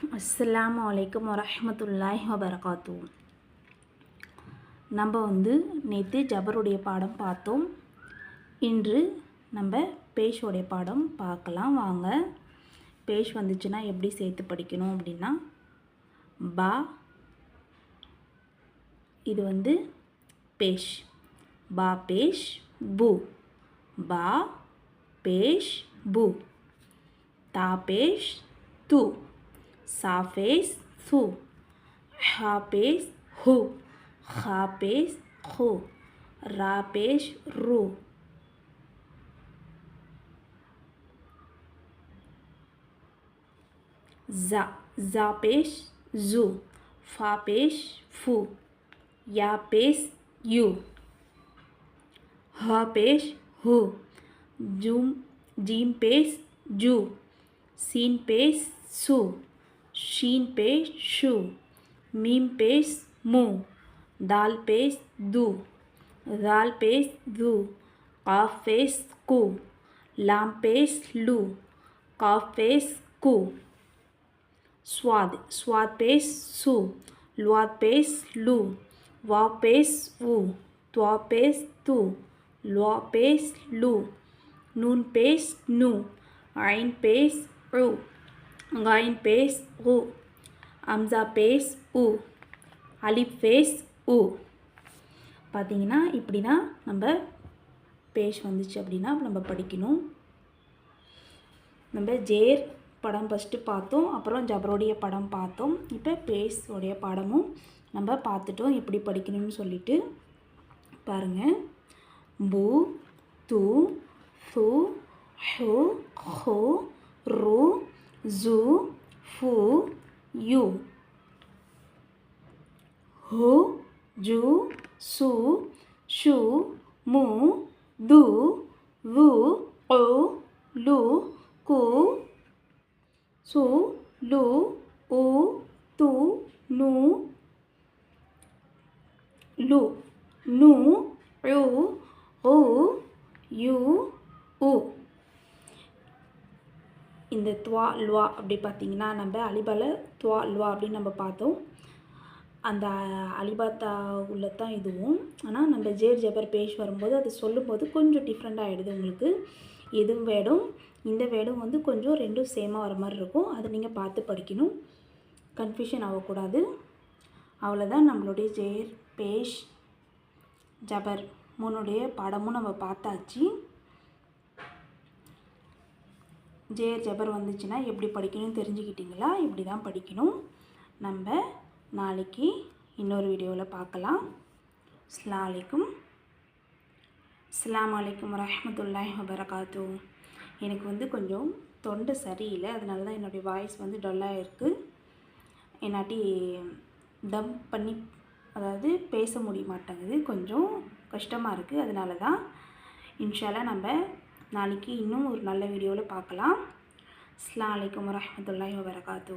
அஸ்லாம் வலைக்கம் வரமத்துல்லாஹ் வபரகாத்து. நம்ம வந்து நேற்று ஜபருடைய பாடம் பார்த்தோம். இன்று நம்ம பேஷோடைய பாடம் பார்க்கலாம். வாங்க. பேஷ் வந்துச்சுன்னா எப்படி சேர்த்து படிக்கணும் அப்படின்னா பா இது வந்து பேஷ். பா பேஷ் பு. பா பேஷ் பு. தா பேஷ் து. safes su. Ha hu, ru. hu, fez ru. Ra fez. Za. Zu. Fa fu. Ya fez you. hu, jum who. Jim page Ju. Sin Su. शीन पे शू, मीम पे मु, दाल पे दू दाल पेस्ट दु, काफ पे कु, लाम पे लू, काफ पे कु। स्वाद स्वाद पे सु लुआ पे लू वा पे ऊ त्वा पे तू लुआ पे लू, नून पे नू, आइन पे ऊ காயின் பேஸ் உ அம்சா பேஸ் உ அலிப் பேஸ் உ பார்த்தீங்கன்னா இப்படி தான் நம்ம பேஷ் வந்துச்சு அப்படின்னா நம்ம படிக்கணும். நம்ம ஜேர் படம் ஃபஸ்ட்டு பார்த்தோம் அப்புறம் ஜபரோடைய படம் பார்த்தோம். இப்போ பேஸோடைய படமும் நம்ம பார்த்துட்டோம் எப்படி படிக்கணும்னு சொல்லிட்டு. பாருங்கள் பு து சு ஹு ஹோ ரூ జూ ఫూ యు. హు జు సు షు ము దు వు ఓ లు కు సు లు ఉ తు ను లు ను రు ఉ యు ఉ இந்த துவா லுவா அப்படி பார்த்திங்கன்னா நம்ம அலிபால துவா லுவா அப்படின்னு நம்ம பார்த்தோம். அந்த அலிபாத்தா உள்ள தான் இதுவும். ஆனால் நம்ம ஜேர் ஜபர் பேஷ் வரும்போது அது சொல்லும்போது கொஞ்சம் டிஃப்ரெண்ட் ஆகிடுது உங்களுக்கு. எதுவும் வேடும் இந்த வேடும் வந்து கொஞ்சம் ரெண்டும் சேமாக வர மாதிரி இருக்கும். அதை நீங்கள் பார்த்து படிக்கணும். கன்ஃபியூஷன் ஆகக்கூடாது. அவ்வளோதான் நம்மளுடைய ஜேர் பேஷ் ஜபர் மூணுடைய படமும் நம்ம பார்த்தாச்சு. ஜேர் ஜபர் வந்துச்சுன்னா எப்படி படிக்கணும்னு தெரிஞ்சுக்கிட்டிங்களா? இப்படி தான் படிக்கணும். நம்ம நாளைக்கு இன்னொரு வீடியோவில் பார்க்கலாம். அஸ்லாம் அஸ்லாம் வலைக்கம் வரமத்துல்லாஹ் வபரகாத்து. எனக்கு வந்து கொஞ்சம் தொண்டை சரியில்லை. அதனால தான் என்னுடைய வாய்ஸ் வந்து டல்லாக இருக்குது என்னாட்டி தம் பண்ணி அதாவது பேச முடிய மாட்டேங்குது. கொஞ்சம் கஷ்டமாக இருக்குது அதனால தான் இன்ஷால்லாம் நம்ம நாளைக்கு இன்னும் ஒரு நல்ல வீடியோவில் பார்க்கலாம். அஸ்லாம் வலைக்கம் வரமத்துல்லாஹி வபரகாத்து